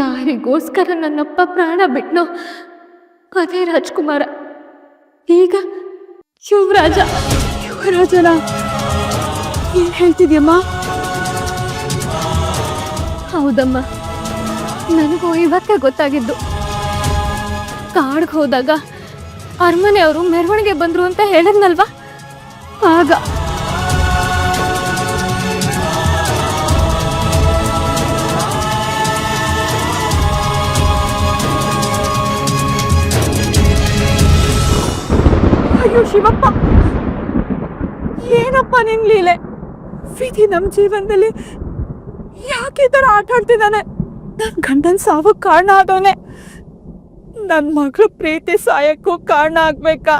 ಯಾರಿಗೋಸ್ಕರ ನನ್ನಪ್ಪ ಪ್ರಾಣ ಬಿಟ್ನೋ? ಅದೇ ರಾಜ್ಕುಮಾರ. ಈಗ ಶಿವರಾಜ ಯುವರಾಜನ ಏನ್ ಹೇಳ್ತಿದ್ಯಮ್ಮ? ಹೌದಮ್ಮ, ನನಗೂ ಇವತ್ತೇ ಗೊತ್ತಾಗಿದ್ದು. ಕಾಡ್ಗೆ ಹೋದಾಗ ಅರಮನೆಯವರು ಮೆರವಣಿಗೆ ಬಂದರು ಅಂತ ಹೇಳಿದ್ನಲ್ವಾ? ಆಗ ಅಯ್ಯೋ ಶಿವಪ್ಪ. ಏನಪ್ಪ ನಿನ್ ಲೀಲೆ? ವಿಧಿ ನಮ್ ಜೀವನದಲ್ಲಿ ಯಾಕೆ ಈ ಆಟ ಆಡ್ತಿದ್ದಾನೆ? ನನ್ ಗಂಡನ್ ಸಾವು ಕಾರಣ ಆದವನೇ. ನನ್ ಮಗಳು ಪ್ರೀತಿ ಸಾಯಕ್ಕೂ ಕಾರಣ ಆಗ್ಬೇಕಾ?